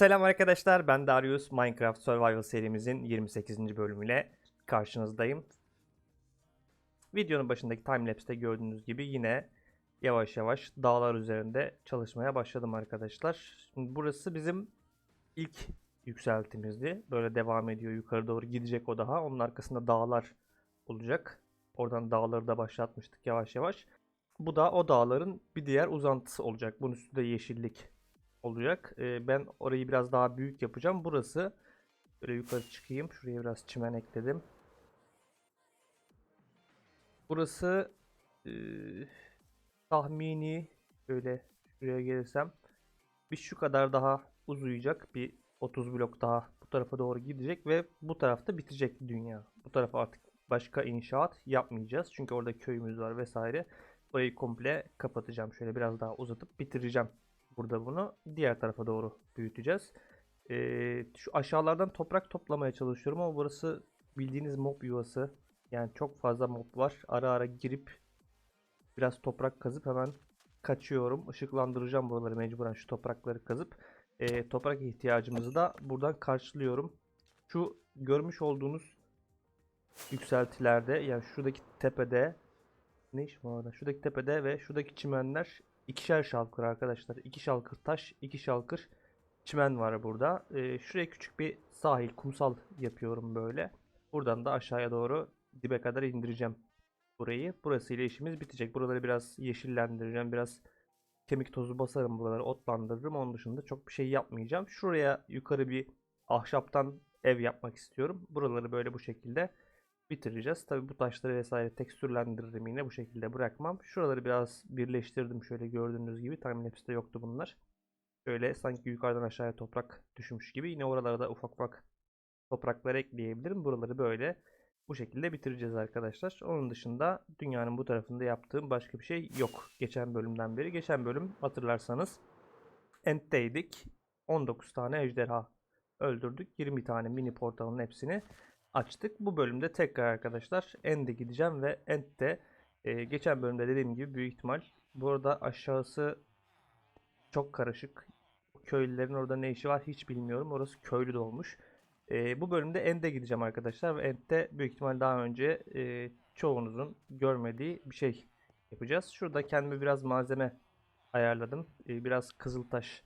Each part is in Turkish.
Selam arkadaşlar, ben Darius. Minecraft Survival serimizin 28. bölümüyle karşınızdayım. Videonun başındaki timelapse'te gördüğünüz gibi yine yavaş yavaş dağlar üzerinde çalışmaya başladım arkadaşlar. Şimdi burası bizim ilk yükseltimizdi. Böyle devam ediyor yukarı doğru gidecek o daha. Onun arkasında dağlar olacak. Oradan dağları da başlatmıştık yavaş yavaş. Bu da o dağların bir diğer uzantısı olacak. Bunun üstünde yeşillik olacak. Ee, ben orayı biraz daha büyük yapacağım. Burası böyle yukarı çıkayım. Şuraya biraz çimen ekledim. Burası e, tahmini böyle şuraya gelirsem bir şu kadar daha uzayacak. Bir 30 blok daha bu tarafa doğru gidecek ve bu tarafta bitecek dünya. Bu tarafa artık başka inşaat yapmayacağız. Çünkü orada köyümüz var vesaire. Orayı komple kapatacağım. Şöyle biraz daha uzatıp bitireceğim burada bunu. Diğer tarafa doğru büyüteceğiz. Ee, şu aşağılardan toprak toplamaya çalışıyorum ama burası bildiğiniz mob yuvası. Yani çok fazla mob var. Ara ara girip biraz toprak kazıp hemen kaçıyorum. Işıklandıracağım buraları mecburen şu toprakları kazıp. Ee, toprak ihtiyacımızı da buradan karşılıyorum. Şu görmüş olduğunuz yükseltilerde yani şuradaki tepede ne iş var orada? Şuradaki tepede ve şuradaki çimenler ikişer şalkır arkadaşlar. İki şalkır taş, iki şalkır çimen var burada. Ee, şuraya küçük bir sahil, kumsal yapıyorum böyle. Buradan da aşağıya doğru dibe kadar indireceğim burayı. Burasıyla işimiz bitecek. Buraları biraz yeşillendireceğim. Biraz kemik tozu basarım buraları otlandırırım. Onun dışında çok bir şey yapmayacağım. Şuraya yukarı bir ahşaptan ev yapmak istiyorum. Buraları böyle bu şekilde bitireceğiz. Tabi bu taşları vesaire tekstürlendiririm yine bu şekilde bırakmam. Şuraları biraz birleştirdim şöyle gördüğünüz gibi. Timelapse'de yoktu bunlar. Şöyle sanki yukarıdan aşağıya toprak düşmüş gibi. Yine oralara da ufak ufak topraklar ekleyebilirim. Buraları böyle bu şekilde bitireceğiz arkadaşlar. Onun dışında dünyanın bu tarafında yaptığım başka bir şey yok. Geçen bölümden beri. Geçen bölüm hatırlarsanız End'deydik. 19 tane ejderha öldürdük. 20 tane mini portalın hepsini açtık. Bu bölümde tekrar arkadaşlar End'e gideceğim ve End'de e, geçen bölümde dediğim gibi büyük ihtimal bu arada aşağısı çok karışık. Köylülerin orada ne işi var hiç bilmiyorum. Orası köylü de olmuş. E, bu bölümde End'e gideceğim arkadaşlar ve End'de büyük ihtimal daha önce e, çoğunuzun görmediği bir şey yapacağız. Şurada kendime biraz malzeme ayarladım. E, biraz kızıltaş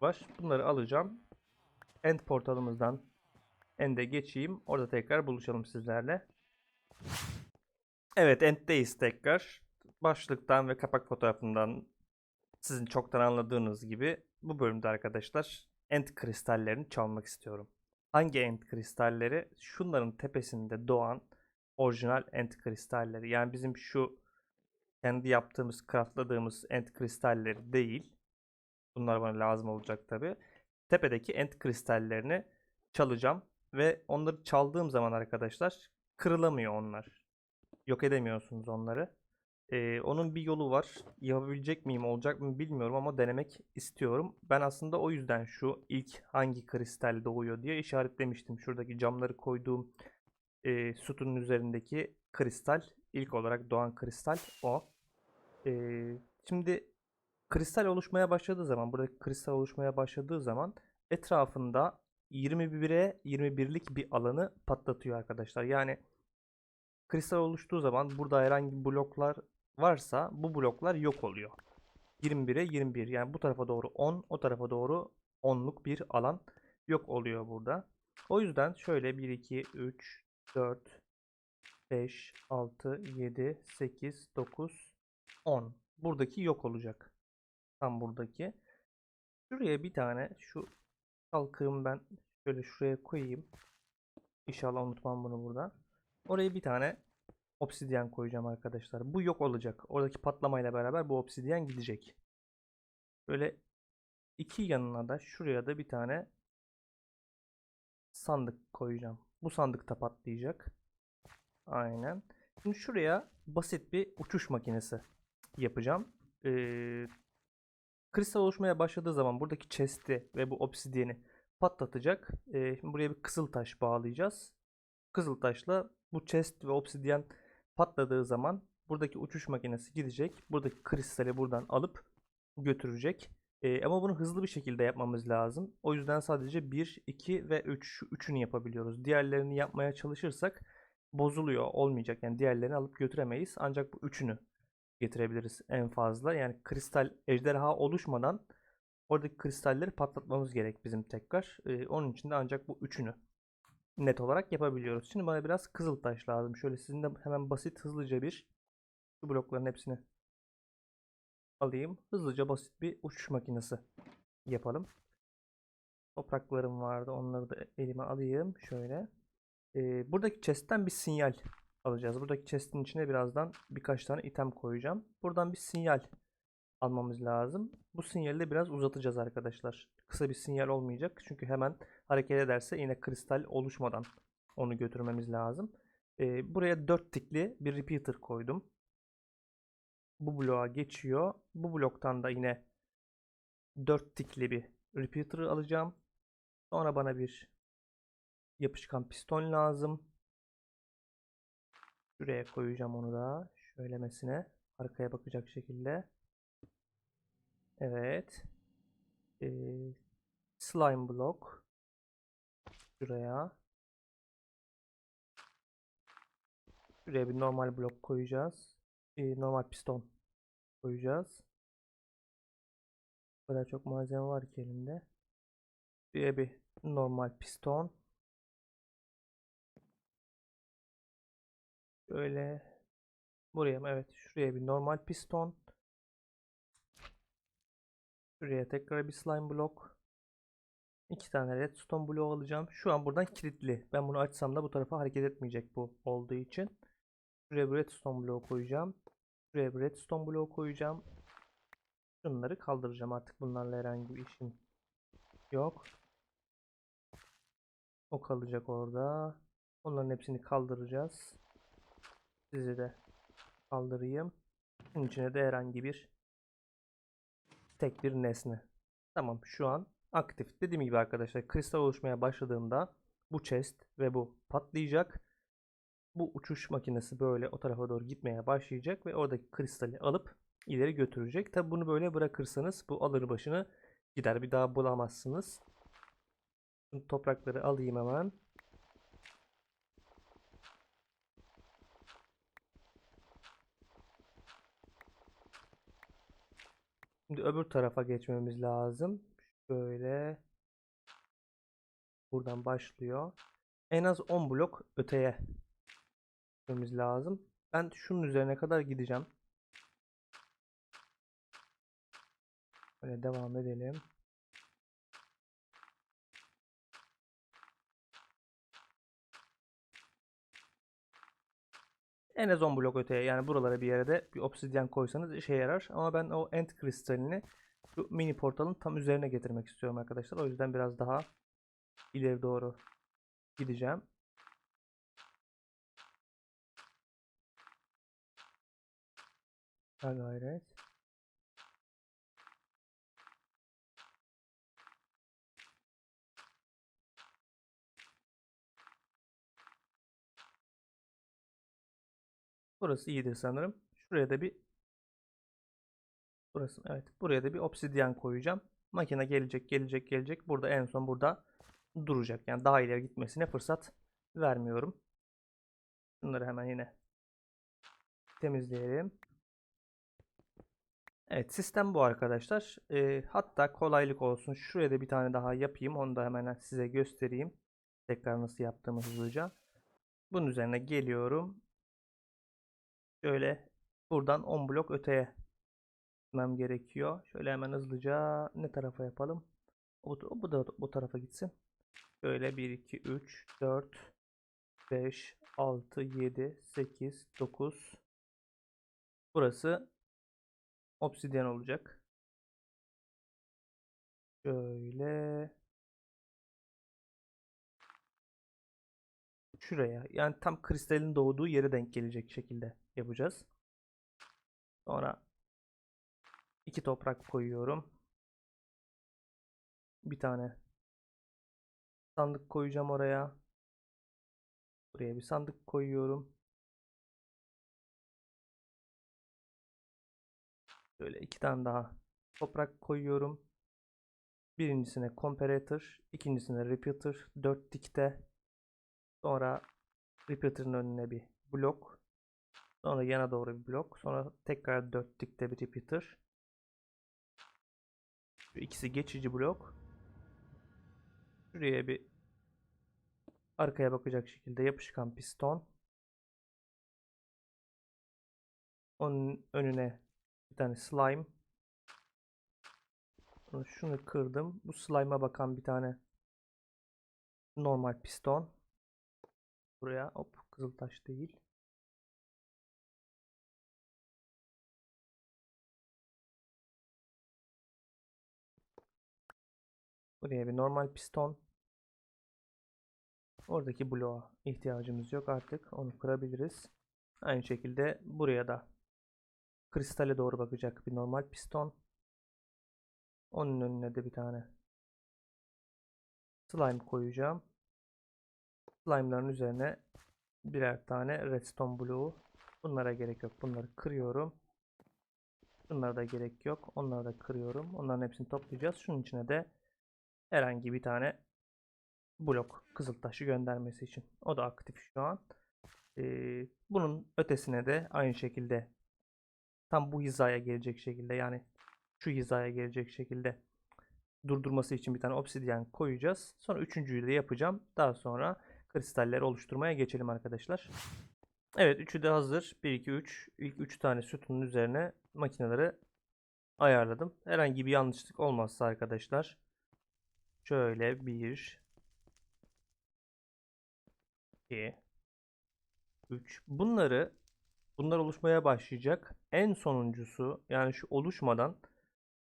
var. Bunları alacağım. End portalımızdan End'e geçeyim. Orada tekrar buluşalım sizlerle. Evet End'deyiz tekrar. Başlıktan ve kapak fotoğrafından sizin çoktan anladığınız gibi bu bölümde arkadaşlar End kristallerini çalmak istiyorum. Hangi End kristalleri? Şunların tepesinde doğan orijinal End kristalleri. Yani bizim şu kendi yaptığımız, craftladığımız End kristalleri değil. Bunlar bana lazım olacak tabi. Tepedeki End kristallerini çalacağım. Ve onları çaldığım zaman arkadaşlar kırılamıyor onlar. Yok edemiyorsunuz onları. Ee, onun bir yolu var. Yapabilecek miyim olacak mı bilmiyorum ama denemek istiyorum. Ben aslında o yüzden şu ilk hangi kristal doğuyor diye işaretlemiştim. Şuradaki camları koyduğum e, sütunun üzerindeki kristal ilk olarak doğan kristal o. Ee, şimdi kristal oluşmaya başladığı zaman buradaki kristal oluşmaya başladığı zaman etrafında 21'e 21'lik bir alanı patlatıyor arkadaşlar. Yani kristal oluştuğu zaman burada herhangi bloklar varsa bu bloklar yok oluyor. 21'e 21 yani bu tarafa doğru 10 o tarafa doğru 10'luk bir alan yok oluyor burada. O yüzden şöyle 1 2 3 4 5 6 7 8 9 10 buradaki yok olacak. Tam buradaki. Şuraya bir tane şu kalkığım ben şöyle şuraya koyayım. İnşallah unutmam bunu burada. Oraya bir tane obsidyen koyacağım arkadaşlar. Bu yok olacak. Oradaki patlamayla beraber bu obsidyen gidecek. Böyle iki yanına da şuraya da bir tane sandık koyacağım. Bu sandıkta patlayacak. Aynen. Şimdi şuraya basit bir uçuş makinesi yapacağım. Ee, kristal oluşmaya başladığı zaman buradaki chest'i ve bu obsidyeni patlatacak. Ee, şimdi buraya bir kızıl taş bağlayacağız. Kızıl taşla bu chest ve obsidyen patladığı zaman buradaki uçuş makinesi gidecek. Buradaki kristali buradan alıp götürecek. Ee, ama bunu hızlı bir şekilde yapmamız lazım. O yüzden sadece 1, 2 ve 3 şu üçünü yapabiliyoruz. Diğerlerini yapmaya çalışırsak bozuluyor, olmayacak. Yani diğerlerini alıp götüremeyiz. Ancak bu üçünü getirebiliriz en fazla. Yani kristal ejderha oluşmadan oradaki kristalleri patlatmamız gerek bizim tekrar. Ee, onun için de ancak bu üçünü net olarak yapabiliyoruz. Şimdi bana biraz kızıl taş lazım. Şöyle sizin de hemen basit hızlıca bir şu blokların hepsini alayım. Hızlıca basit bir uçuş makinesi yapalım. Topraklarım vardı. Onları da elime alayım. Şöyle. Ee, buradaki chest'ten bir sinyal alacağız. Buradaki chest'in içine birazdan birkaç tane item koyacağım. Buradan bir sinyal almamız lazım. Bu sinyali de biraz uzatacağız arkadaşlar. Kısa bir sinyal olmayacak. Çünkü hemen hareket ederse yine kristal oluşmadan onu götürmemiz lazım. Ee, buraya 4 tikli bir repeater koydum. Bu bloğa geçiyor. Bu bloktan da yine 4 tikli bir repeater alacağım. Sonra bana bir yapışkan piston lazım. Şuraya koyacağım onu da. Şöylemesine. Arkaya bakacak şekilde. Evet. Ee, slime block. Şuraya. Şuraya bir normal blok koyacağız. Ee, normal piston koyacağız. O kadar çok malzeme var ki elimde. Şuraya bir normal piston. Şöyle buraya mı? Evet, şuraya bir normal piston. Şuraya tekrar bir slime blok. İki tane redstone bloğu alacağım. Şu an buradan kilitli. Ben bunu açsam da bu tarafa hareket etmeyecek bu olduğu için. Şuraya bir redstone bloğu koyacağım. Şuraya bir redstone bloğu koyacağım. Şunları kaldıracağım artık bunlarla herhangi bir işim yok. O kalacak orada. Onların hepsini kaldıracağız. Sizi de kaldırayım. Bunun içine de herhangi bir tek bir nesne. Tamam şu an aktif. Dediğim gibi arkadaşlar kristal oluşmaya başladığında bu chest ve bu patlayacak. Bu uçuş makinesi böyle o tarafa doğru gitmeye başlayacak ve oradaki kristali alıp ileri götürecek. Tabi bunu böyle bırakırsanız bu alır başını gider. Bir daha bulamazsınız. Şimdi toprakları alayım hemen. Şimdi öbür tarafa geçmemiz lazım. Şöyle buradan başlıyor. En az 10 blok öteye gitmemiz lazım. Ben şunun üzerine kadar gideceğim. Böyle devam edelim. En az 10 blok öteye yani buralara bir yere de bir obsidyen koysanız işe yarar. Ama ben o end kristalini şu mini portalın tam üzerine getirmek istiyorum arkadaşlar. O yüzden biraz daha ileri doğru gideceğim. Ha gayret. Burası iyidir sanırım. Şuraya da bir Burası evet. Buraya da bir obsidyen koyacağım. Makine gelecek, gelecek, gelecek. Burada en son burada duracak. Yani daha ileri gitmesine fırsat vermiyorum. Bunları hemen yine temizleyelim. Evet sistem bu arkadaşlar. Ee, hatta kolaylık olsun. Şuraya da bir tane daha yapayım. Onu da hemen size göstereyim. Tekrar nasıl yaptığımı hızlıca. Bunun üzerine geliyorum. Şöyle buradan 10 blok öteye gitmem gerekiyor. Şöyle hemen hızlıca ne tarafa yapalım? Bu, bu da bu tarafa gitsin. Şöyle 1, 2, 3, 4, 5, 6, 7, 8, 9. Burası obsidyen olacak. Şöyle şuraya yani tam kristalin doğduğu yere denk gelecek şekilde yapacağız. Sonra iki toprak koyuyorum. Bir tane sandık koyacağım oraya. Buraya bir sandık koyuyorum. Böyle iki tane daha toprak koyuyorum. Birincisine comparator, ikincisine repeater, 4 dikte. Sonra repeater'ın önüne bir blok. Sonra yana doğru bir blok. Sonra tekrar 4 dikte bir repeater. Şu ikisi geçici blok. Şuraya bir arkaya bakacak şekilde yapışkan piston. Onun önüne bir tane slime. Sonra şunu kırdım. Bu slime'a bakan bir tane normal piston. Buraya hop kızıltaş değil. Buraya bir normal piston. Oradaki bloğa ihtiyacımız yok artık. Onu kırabiliriz. Aynı şekilde buraya da kristale doğru bakacak bir normal piston. Onun önüne de bir tane slime koyacağım. Slime'ların üzerine birer tane redstone bloğu. Bunlara gerek yok. Bunları kırıyorum. Bunlara da gerek yok. Onları da kırıyorum. Onların hepsini toplayacağız. Şunun içine de herhangi bir tane blok kızıltaşı göndermesi için. O da aktif şu an. Ee, bunun ötesine de aynı şekilde tam bu hizaya gelecek şekilde yani şu hizaya gelecek şekilde durdurması için bir tane obsidyen koyacağız. Sonra üçüncüyü de yapacağım. Daha sonra kristalleri oluşturmaya geçelim arkadaşlar. Evet üçü de hazır. 1 2 3 ilk 3 tane sütunun üzerine makineleri ayarladım. Herhangi bir yanlışlık olmazsa arkadaşlar şöyle 1 2 3 bunları bunlar oluşmaya başlayacak. En sonuncusu yani şu oluşmadan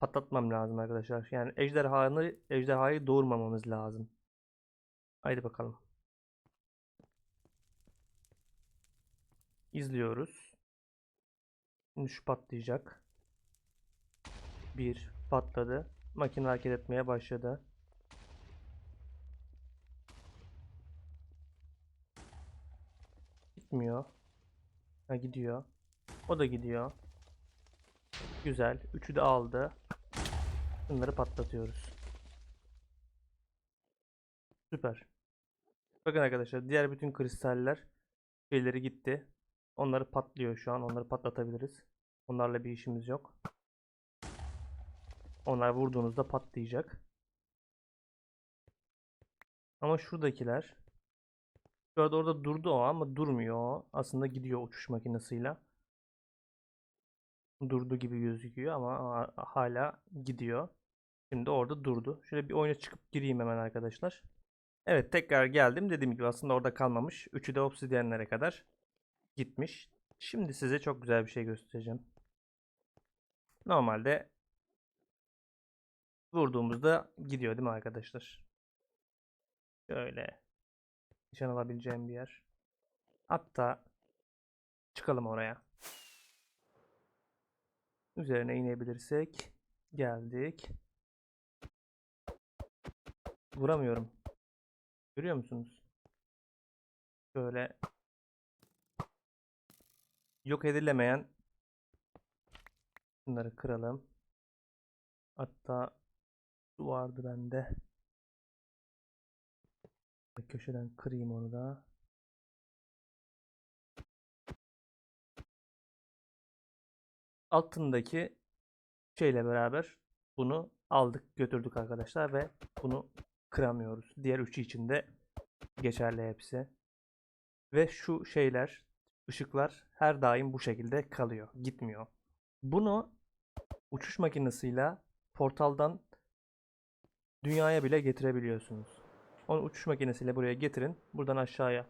patlatmam lazım arkadaşlar. Yani ejderhanı ejderhayı doğurmamamız lazım. Haydi bakalım. İzliyoruz. Şimdi şu patlayacak. Bir patladı. Makine hareket etmeye başladı. Gitmiyor. Ha gidiyor. O da gidiyor. Güzel. Üçü de aldı. Bunları patlatıyoruz. Süper. Bakın arkadaşlar diğer bütün kristaller şeyleri gitti. Onları patlıyor şu an. Onları patlatabiliriz. Onlarla bir işimiz yok. Onlar vurduğunuzda patlayacak. Ama şuradakiler şu arada orada durdu o ama durmuyor o. Aslında gidiyor uçuş makinesiyle. Durdu gibi gözüküyor ama hala gidiyor. Şimdi orada durdu. Şöyle bir oyuna çıkıp gireyim hemen arkadaşlar. Evet tekrar geldim. Dediğim gibi aslında orada kalmamış. Üçü de obsidyenlere kadar gitmiş. Şimdi size çok güzel bir şey göstereceğim. Normalde vurduğumuzda gidiyor değil mi arkadaşlar? Şöyle nişan alabileceğim bir yer. Hatta çıkalım oraya. Üzerine inebilirsek geldik. Vuramıyorum. Görüyor musunuz? Şöyle yok edilemeyen bunları kıralım. Hatta su vardı bende. Köşeden kırayım onu da. Altındaki şeyle beraber bunu aldık götürdük arkadaşlar ve bunu kıramıyoruz. Diğer üçü için de geçerli hepsi. Ve şu şeyler, ışıklar her daim bu şekilde kalıyor. Gitmiyor. Bunu uçuş makinesiyle portaldan dünyaya bile getirebiliyorsunuz. Onu uçuş makinesiyle buraya getirin. Buradan aşağıya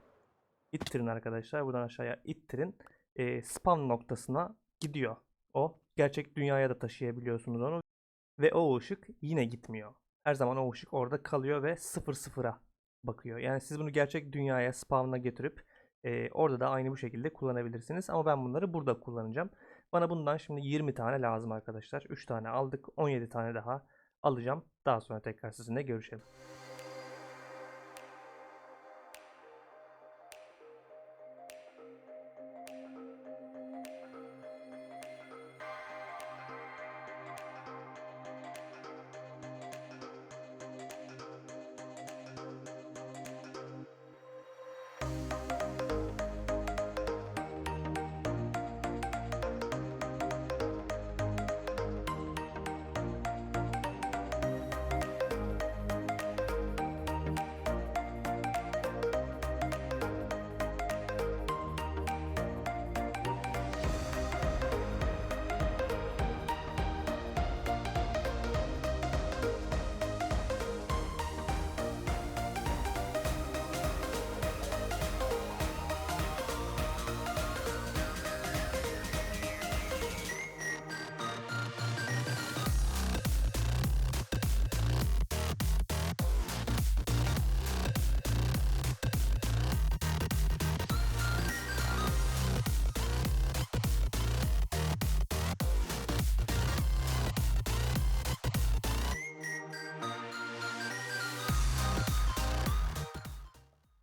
ittirin arkadaşlar. Buradan aşağıya ittirin. E, spam noktasına gidiyor. O gerçek dünyaya da taşıyabiliyorsunuz onu. Ve o ışık yine gitmiyor. Her zaman o ışık orada kalıyor ve sıfır sıfıra bakıyor. Yani siz bunu gerçek dünyaya spawn'a getirip e, orada da aynı bu şekilde kullanabilirsiniz. Ama ben bunları burada kullanacağım. Bana bundan şimdi 20 tane lazım arkadaşlar. 3 tane aldık. 17 tane daha alacağım. Daha sonra tekrar sizinle görüşelim.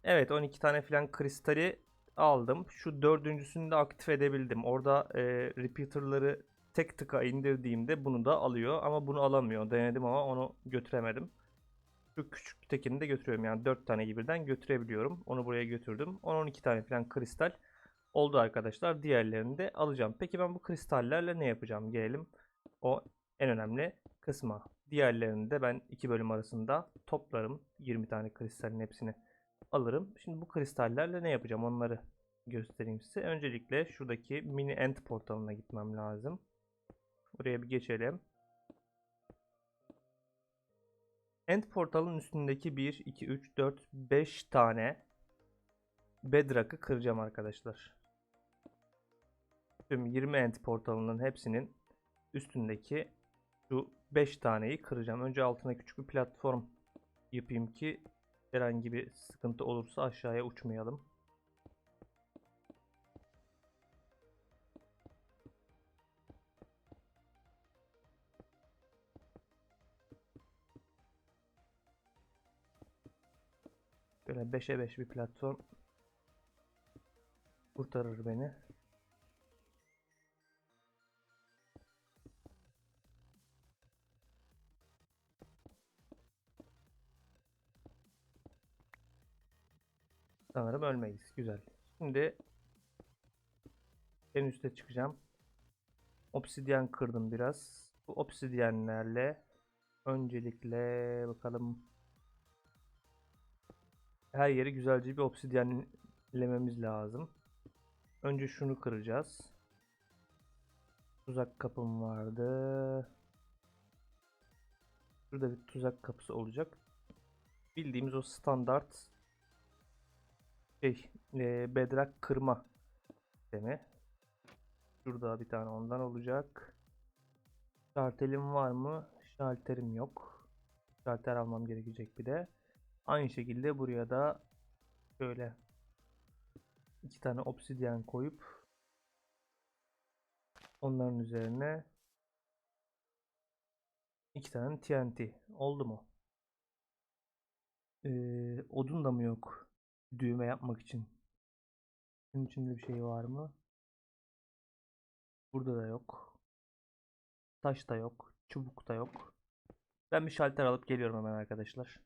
Evet 12 tane falan kristali aldım. Şu dördüncüsünü de aktif edebildim. Orada e, repeater'ları tek tıka indirdiğimde bunu da alıyor. Ama bunu alamıyor. Denedim ama onu götüremedim. Şu küçük tekini de götürüyorum. Yani 4 tane birden götürebiliyorum. Onu buraya götürdüm. 10-12 tane falan kristal oldu arkadaşlar. Diğerlerini de alacağım. Peki ben bu kristallerle ne yapacağım? Gelelim o en önemli kısma. Diğerlerini de ben iki bölüm arasında toplarım. 20 tane kristalin hepsini alırım. Şimdi bu kristallerle ne yapacağım onları göstereyim size. Öncelikle şuradaki mini end portalına gitmem lazım. Buraya bir geçelim. End portalın üstündeki 1, 2, 3, 4, 5 tane bedrock'ı kıracağım arkadaşlar. Tüm 20 end portalının hepsinin üstündeki şu 5 taneyi kıracağım. Önce altına küçük bir platform yapayım ki herhangi bir sıkıntı olursa aşağıya uçmayalım. Böyle 5'e 5 bir platform kurtarır beni. Sanırım ölmeyiz. Güzel. Şimdi en üste çıkacağım. Obsidyen kırdım biraz. Bu obsidyenlerle öncelikle bakalım her yeri güzelce bir obsidyenlememiz lazım. Önce şunu kıracağız. Tuzak kapım vardı. Şurada bir tuzak kapısı olacak. Bildiğimiz o standart şey e, bedrak kırma sistemi. Şurada bir tane ondan olacak. Şartelim var mı? Şalterim yok. Şalter almam gerekecek bir de. Aynı şekilde buraya da şöyle iki tane obsidyen koyup onların üzerine iki tane TNT oldu mu? Ee, odun da mı yok? Düğme yapmak için. Bunun içinde bir şey var mı? Burada da yok. Taş da yok. Çubuk da yok. Ben bir şalter alıp geliyorum hemen arkadaşlar.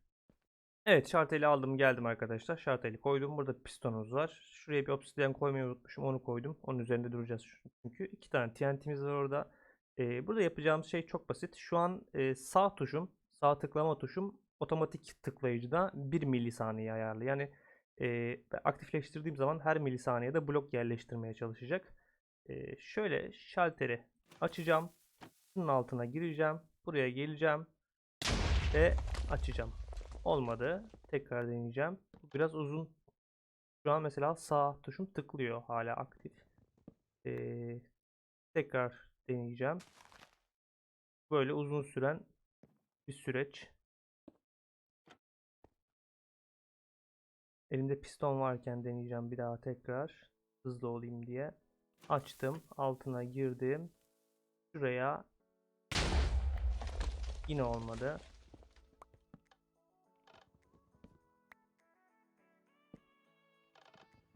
Evet şarteli aldım geldim arkadaşlar. Şarteli koydum. Burada pistonumuz var. Şuraya bir obsidyen koymayı unutmuşum. Onu koydum. Onun üzerinde duracağız çünkü. iki tane TNT'miz var orada. Ee, burada yapacağımız şey çok basit. Şu an e, sağ tuşum, sağ tıklama tuşum otomatik tıklayıcıda 1 milisaniye ayarlı. Yani e, aktifleştirdiğim zaman her milisaniyede blok yerleştirmeye çalışacak. E, şöyle şalteri açacağım. Bunun altına gireceğim. Buraya geleceğim. Ve açacağım. Olmadı. Tekrar deneyeceğim. Biraz uzun. Şu an mesela sağ tuşum tıklıyor. Hala aktif. Ee, tekrar deneyeceğim. Böyle uzun süren bir süreç. Elimde piston varken deneyeceğim bir daha tekrar. Hızlı olayım diye. Açtım. Altına girdim. Şuraya yine olmadı.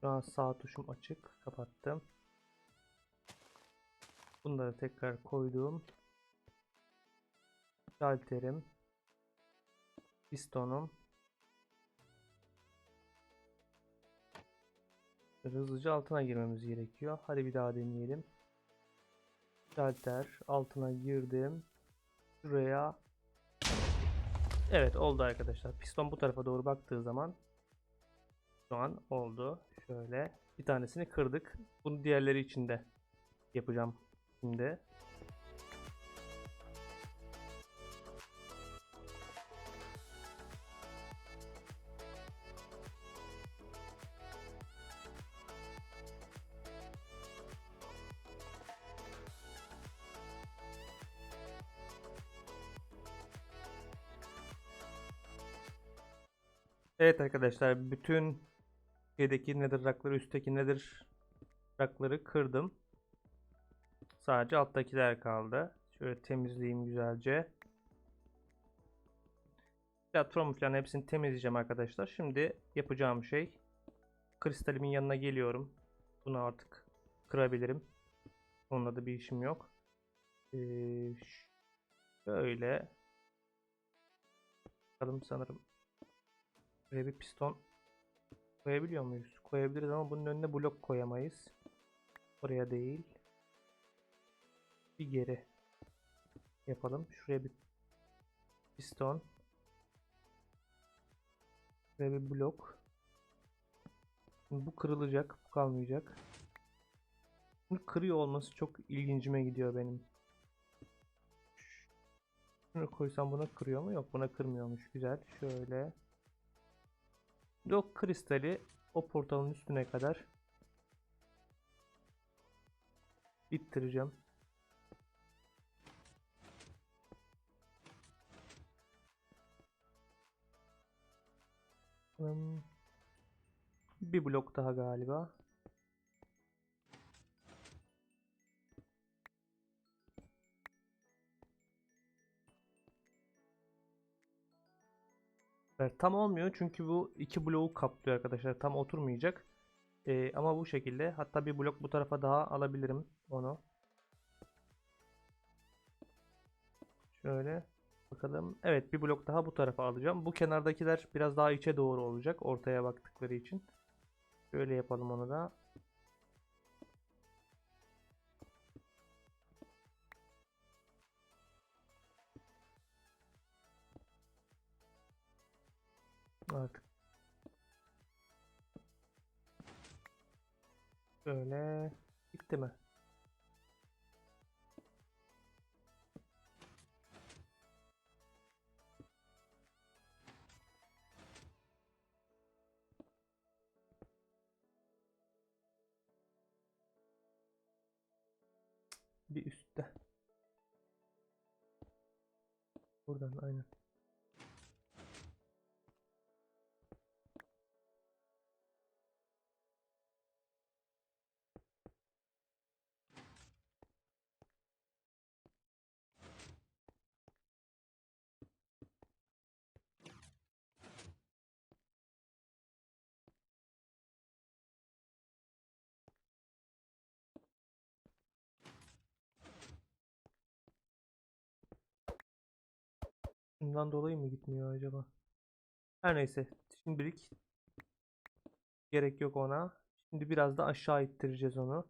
Şu an sağ tuşum açık. Kapattım. Bunları tekrar koydum. Şalterim. Pistonum. Hızlıca altına girmemiz gerekiyor. Hadi bir daha deneyelim. Şalter altına girdim. Şuraya Evet oldu arkadaşlar. Piston bu tarafa doğru baktığı zaman şu an oldu. Şöyle bir tanesini kırdık. Bunu diğerleri için de yapacağım şimdi. Evet arkadaşlar bütün şeydeki nether rakları üstteki nether rakları kırdım. Sadece alttakiler kaldı. Şöyle temizleyeyim güzelce. platform falan hepsini temizleyeceğim arkadaşlar. Şimdi yapacağım şey kristalimin yanına geliyorum. Bunu artık kırabilirim. Onunla da bir işim yok. Ee, şöyle bakalım sanırım buraya bir piston koyabiliyor muyuz? Koyabiliriz ama bunun önüne blok koyamayız. Oraya değil. Bir geri yapalım. Şuraya bir piston. Şuraya bir blok. Şimdi bu kırılacak, bu kalmayacak. Bunu kırıyor olması çok ilgincime gidiyor benim. Şunu koysam buna kırıyor mu? Yok buna kırmıyormuş. Güzel. Şöyle. Yok kristali o portalın üstüne kadar ittireceğim. Hmm. Bir blok daha galiba. Evet, tam olmuyor çünkü bu iki bloğu kaplıyor arkadaşlar. Tam oturmayacak. Ee, ama bu şekilde. Hatta bir blok bu tarafa daha alabilirim onu. Şöyle bakalım. Evet bir blok daha bu tarafa alacağım. Bu kenardakiler biraz daha içe doğru olacak. Ortaya baktıkları için. Şöyle yapalım onu da. Artık. Böyle bitti mi? Bir üstte. Buradan aynen. Bundan dolayı mı gitmiyor acaba? Her neyse. Şimdilik gerek yok ona. Şimdi biraz da aşağı ittireceğiz onu.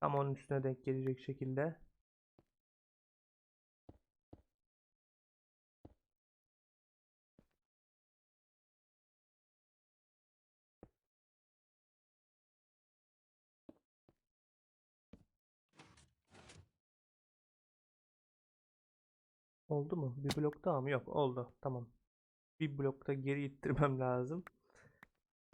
Tam onun üstüne denk gelecek şekilde. Oldu mu? Bir blok daha mı? Yok oldu. Tamam. Bir blokta geri ittirmem lazım.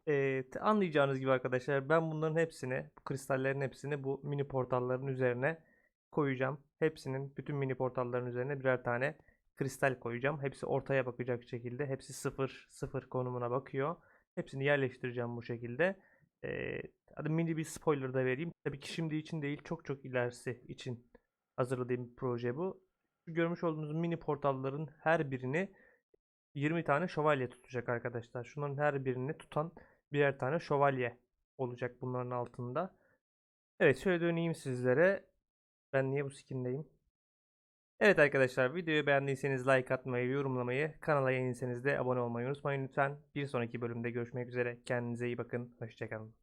Ee, anlayacağınız gibi arkadaşlar ben bunların hepsini, bu kristallerin hepsini bu mini portalların üzerine koyacağım. Hepsinin, bütün mini portalların üzerine birer tane kristal koyacağım. Hepsi ortaya bakacak şekilde. Hepsi sıfır, sıfır konumuna bakıyor. Hepsini yerleştireceğim bu şekilde. Ee, hadi mini bir spoiler da vereyim. Tabii ki şimdi için değil, çok çok ilerisi için hazırladığım bir proje bu. Görmüş olduğunuz mini portalların her birini 20 tane şövalye tutacak arkadaşlar. Şunların her birini tutan birer tane şövalye olacak bunların altında. Evet şöyle döneyim sizlere. Ben niye bu skindeyim? Evet arkadaşlar videoyu beğendiyseniz like atmayı, yorumlamayı, kanala yeniyseniz de abone olmayı unutmayın lütfen. Bir sonraki bölümde görüşmek üzere. Kendinize iyi bakın. Hoşçakalın.